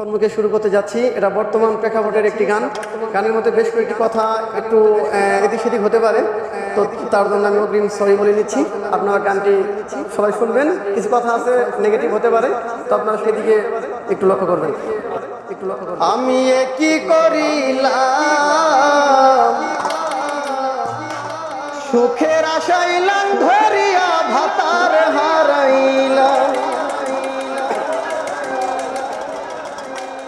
সম্মুখে শুরু করতে যাচ্ছি। এটা বর্তমান প্রেক্ষাপটের একটি গান। গানের মধ্যে বেশ কয়েকটি কথা একটু এদিক সেদিক হতে পারে। তো তার জন্য আমি অগ্রিম সরি বলে নিচ্ছি। আপনারা গানটি সবাই শুনবেন। কিছু কথা আছে নেগেটিভ হতে পারে। তো আপনারা সেদিকে একটু লক্ষ্য করবেন। একটু লক্ষ্য আমি কি করিলাম। সুখের আশাইলাম ধরিয়া ভাতার হারাইলাম।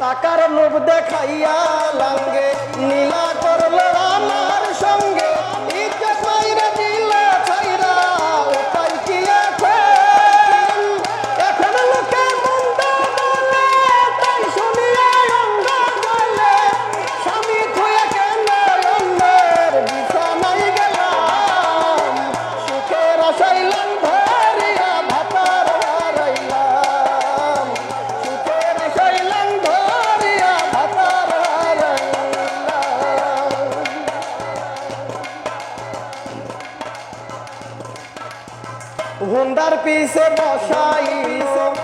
টাকার লোভ দেখাইয়া লাঙ্গে নীলা করল আমার হুন্ডার পিছে বসাইছে।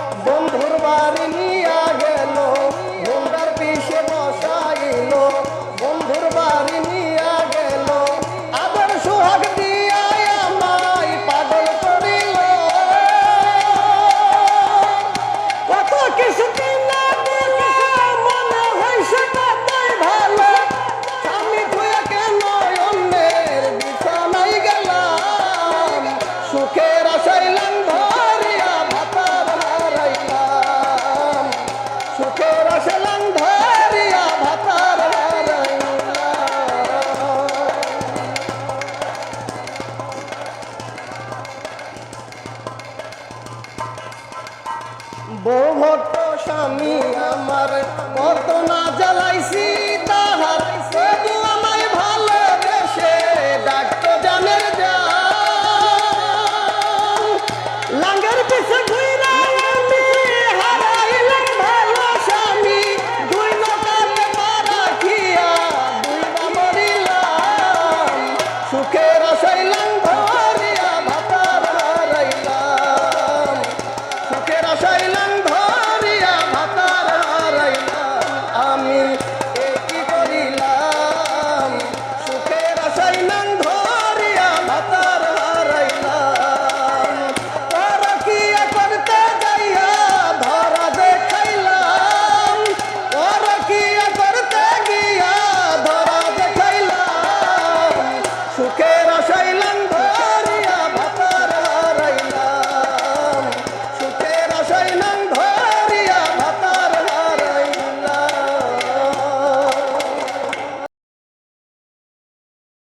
বহুত স্বামী আমার কত না জ্বালাইছি।